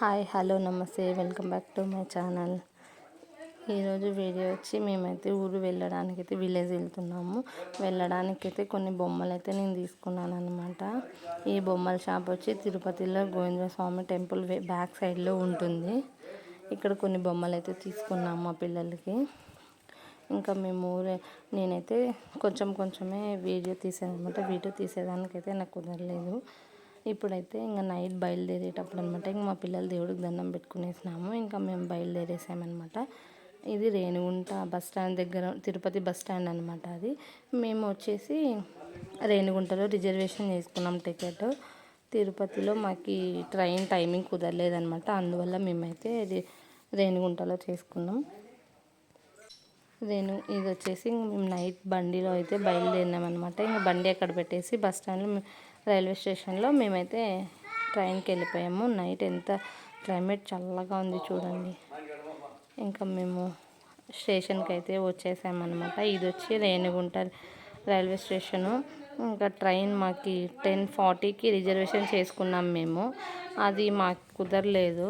Hi hello నమస్తే welcome back to my channel. ఈరోజు video వచ్చి మేమైతే ఊరు వెళ్ళడానికి అయితే విలేజ్ వెళ్తున్నాము. వెళ్ళడానికి అయితే కొన్ని బొమ్మలు అయితే నేను తీసుకున్నాను అనమాట ఈ బొమ్మల షాప్ వచ్చి తిరుపతిలో గోవింద స్వామి టెంపుల్ బ్యాక్ సైడ్లో ఉంటుంది. ఇక్కడ కొన్ని బొమ్మలు అయితే తీసుకున్నాము మా పిల్లలకి. ఇంకా మేము ఊరే నేనైతే కొంచెం కొంచెమే వీడియో తీసాను అనమాట వీడియో తీసేదానికైతే నాకు కుదరలేదు. ఇప్పుడైతే ఇంకా నైట్ బయలుదేరేటప్పుడు అనమాట ఇంకా మా పిల్లలు దేవుడికి దండం పెట్టుకునేసినాము. ఇంకా మేము బయలుదేరేసామన్నమాట ఇది రేణిగుంట బస్ స్టాండ్ దగ్గర తిరుపతి బస్ స్టాండ్ అనమాట అది. మేము వచ్చేసి రేణిగుంటలో రిజర్వేషన్ చేసుకున్నాం టికెట్. తిరుపతిలో మాకు ట్రైన్ టైమింగ్ కుదరలేదనమాట. అందువల్ల మేమైతే రేణిగుంటలో చేసుకున్నాం. రేణు ఇది వచ్చేసి మేము నైట్ బండిలో అయితే బయలుదేరినాం అనమాట ఇంకా బండి అక్కడ పెట్టేసి బస్ స్టాండ్లో రైల్వే స్టేషన్లో మేమైతే ట్రైన్కి వెళ్ళిపోయాము. నైట్ ఎంత క్లైమేట్ చల్లగా ఉంది చూడండి. ఇంకా మేము స్టేషన్కి అయితే వచ్చేసామన్నమాట. ఇది వచ్చి రేణిగుంట రైల్వే స్టేషను. ఇంకా ట్రైన్ మాకు టెన్ ఫార్టీకి రిజర్వేషన్ చేసుకున్నాం మేము. అది మాకు కుదరలేదు.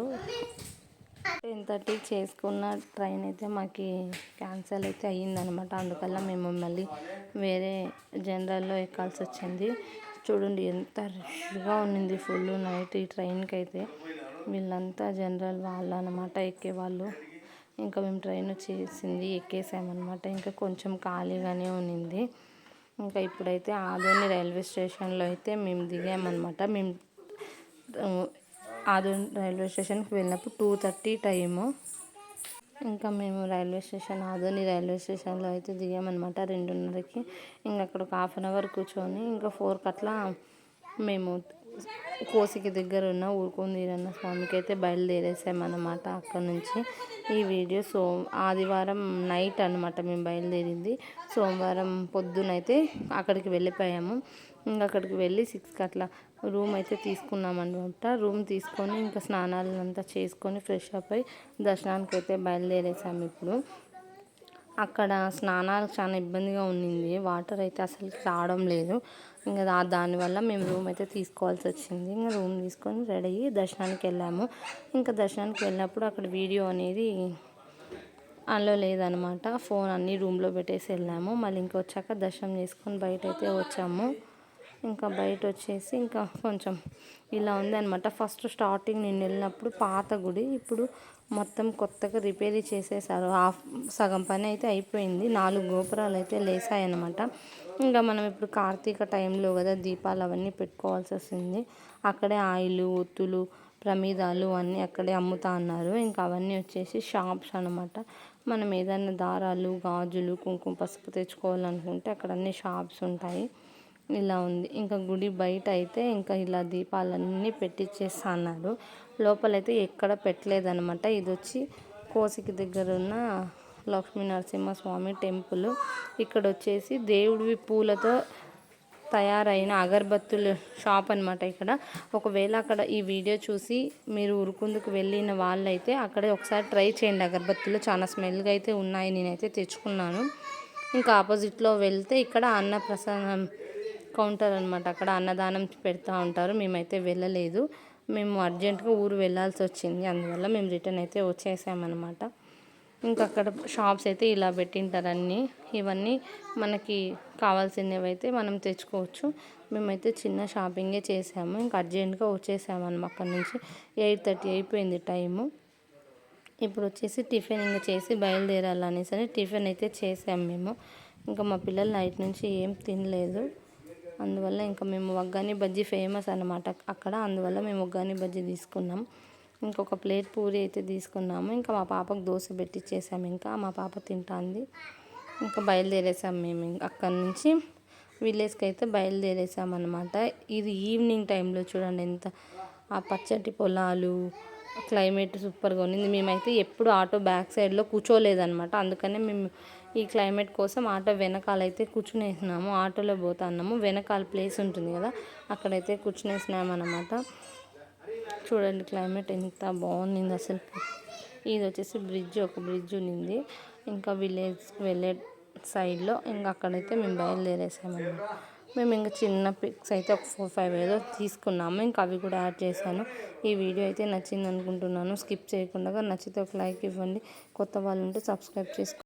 టెన్ థర్టీ చేసుకున్న ట్రైన్ అయితే మాకు క్యాన్సిల్ అయితే అయ్యిందనమాట అందువల్ల మేము మళ్ళీ వేరే జనరల్లో ఎక్కాల్సి వచ్చింది. చూడండి ఎంత రష్గా ఉన్నింది ఫుల్ నైట్ ఈ ట్రైన్కి అయితే వీళ్ళంతా జనరల్ వాళ్ళు అనమాట ఎక్కేవాళ్ళు. ఇంకా మేము ట్రైన్ వచ్చేసింది ఎక్కేసామన్నమాట. ఇంకా కొంచెం ఖాళీగానే ఉన్నింది. ఇంకా ఇప్పుడైతే ఆదోని రైల్వే స్టేషన్లో అయితే మేము దిగామన్నమాట. మేము ఆదోని రైల్వే స్టేషన్కి వెళ్ళినప్పుడు టూ థర్టీ టైము. ఇంకా మేము రైల్వే స్టేషన్ ఆదోని రైల్వే స్టేషన్లో అయితే దిగామన్నమాట రెండున్నరకి. ఇంకా అక్కడ ఒక హాఫ్ అన్ అవర్ కూర్చొని ఇంకా ఫోర్కి అట్లా మేము కోసికి దగ్గర ఉన్న ఊరుకుందీరన్న స్వామికి అయితే బయలుదేరేసామన్నమాట అక్కడ నుంచి. ఈ వీడియో సో ఆదివారం నైట్ అనమాట మేము బయలుదేరింది. సోమవారం పొద్దునైతే అక్కడికి వెళ్ళిపోయాము. ఇంకా అక్కడికి వెళ్ళి సిక్స్కి అట్లా రూమ్ అయితే తీసుకున్నామన్నమాట. రూమ్ తీసుకొని ఇంకా స్నానాలు అంతా చేసుకొని ఫ్రెష్ అప్ అయి దర్శనానికి అయితే బయలుదేరేసాము ఇప్పుడు. అక్కడ స్నానాలు చాలా ఇబ్బందిగా ఉండింది వాటర్ అయితే అసలు రావడం లేదు. ఇంకా దానివల్ల మేము రూమ్ అయితే తీసుకోవాల్సి వచ్చింది. ఇంకా రూమ్ తీసుకొని రెడీ అయ్యి దర్శనానికి వెళ్ళాము. ఇంకా దర్శనానికి వెళ్ళినప్పుడు అక్కడ వీడియో అనేది అందులో లేదనమాట ఫోన్ అన్నీ రూమ్లో పెట్టేసి వెళ్ళాము. మళ్ళీ ఇంకొచ్చాక దర్శనం చేసుకొని బయట అయితే వచ్చాము. ఇంకా బయట వచ్చేసి ఇంకా కొంచెం ఇలా ఉంది అనమాట ఫస్ట్ స్టార్టింగ్ నేను వెళ్ళినప్పుడు పాత గుడి ఇప్పుడు మొత్తం కొత్తగా రిపేర్ చేసేసారు. హాఫ్ సగం పని అయితే అయిపోయింది. నాలుగు గోపురాలు అయితే లేసాయన్నమాట. ఇంకా మనం ఇప్పుడు కార్తీక టైంలో కదా దీపాలు అవన్నీ పెట్టుకోవాల్సి వస్తుంది. అక్కడే ఆయిలు ఒత్తులు ప్రమిదాలు అన్నీ అక్కడే అమ్ముతా అన్నారు. ఇంకా అవన్నీ వచ్చేసి షాప్స్ అనమాట మనం ఏదైనా దారాలు గాజులు కుంకుమ పసుపు తెచ్చుకోవాలనుకుంటే అక్కడ అన్ని షాప్స్ ఉంటాయి. ఇలా ఉంది. ఇంకా గుడి బయట అయితే ఇంకా ఇలా దీపాలన్నీ పెట్టించేస్తా అన్నారు లోపలైతే ఎక్కడ పెట్టలేదనమాట ఇది వచ్చి కోసికి దగ్గర ఉన్న లక్ష్మీ నరసింహస్వామి టెంపుల్. ఇక్కడ వచ్చేసి దేవుడివి పూలతో తయారైన అగరబత్తుల షాప్ అనమాట ఇక్కడ. ఒకవేళ అక్కడ ఈ వీడియో చూసి మీరు ఉరుకుందుకు వెళ్ళిన వాళ్ళైతే అక్కడే ఒకసారి ట్రై చేయండి. అగరబత్తులు చాలా స్మెల్గా అయితే ఉన్నాయి. నేనైతే తెచ్చుకున్నాను. ఇంకా ఆపోజిట్లో వెళ్తే ఇక్కడ అన్నప్రసాదం కౌంటర్ అనమాట అక్కడ అన్నదానం పెడతా ఉంటారు. మేమైతే వెళ్ళలేదు. మేము అర్జెంటుగా ఊరు వెళ్ళాల్సి వచ్చింది. అందువల్ల మేము రిటర్న్ అయితే వచ్చేసామన్నమాట. ఇంకా అక్కడ షాప్స్ అయితే ఇలా పెట్టింటారు అన్నీ. ఇవన్నీ మనకి కావాల్సినవి అయితే మనం తెచ్చుకోవచ్చు. మేమైతే చిన్న షాపింగే చేసాము. ఇంకా అర్జెంటుగా వచ్చేసాము అనమాట అక్కడ నుంచి. ఎయిట్ థర్టీ అయిపోయింది టైము. ఇప్పుడు వచ్చేసి టిఫిన్ ఇంకా చేసి బయలుదేరాలనేసి టిఫిన్ అయితే చేసాము మేము. ఇంకా మా పిల్లలు నైట్ నుంచి ఏం తినలేదు. అందువల్ల ఇంకా మేము వగ్గాని బజ్జీ ఫేమస్ అనమాట అక్కడ అందువల్ల మేము వగ్గాని బజ్జీ తీసుకున్నాం. ఇంకొక ప్లేట్ పూరి అయితే తీసుకున్నాము. ఇంకా మా పాపకు దోశ పెట్టించేసాము ఇంకా మా పాప తింటాంది. ఇంకా బయలుదేరేసాం మేము అక్కడి నుంచి. విలేజ్కి అయితే బయలుదేరేసామన్నమాట ఇది ఈవినింగ్ టైంలో చూడండి ఎంత ఆ పచ్చటి పొలాలు క్లైమేట్ సూపర్గా ఉన్నింది. మేమైతే ఎప్పుడు ఆటో బ్యాక్ సైడ్లో కూర్చోలేదన్నమాట. అందుకనే మేము ఈ క్లైమేట్ కోసం ఆటో వెనకాలైతే కూర్చునేసినాము. ఆటోలో పోతున్నాము. వెనకాల ప్లేస్ ఉంటుంది కదా అక్కడైతే కూర్చునేసినాము అనమాట చూడండి క్లైమేట్ ఎంత బాగుంది అసలు. ఇది వచ్చేసి బ్రిడ్జ్ ఒక బ్రిడ్జ్ ఉన్నింది ఇంకా విలేజ్కి వెళ్ళే సైడ్లో ఇంకా అక్కడైతే మేము బయలుదేరేసామన్నమాట. మేము ఇంకా చిన్న పిక్స్ అయితే ఒక ఫోర్ ఫైవ్ ఏదో తీసుకున్నాము. ఇంకా అవి కూడా యాడ్ చేశాను. ఈ వీడియో అయితే నచ్చింది అనుకుంటున్నాను స్కిప్ చేయకుండా నచ్చితే ఒక లైక్ ఇవ్వండి. కొత్త వాళ్ళు ఉంటే సబ్స్క్రైబ్ చేసుకోండి.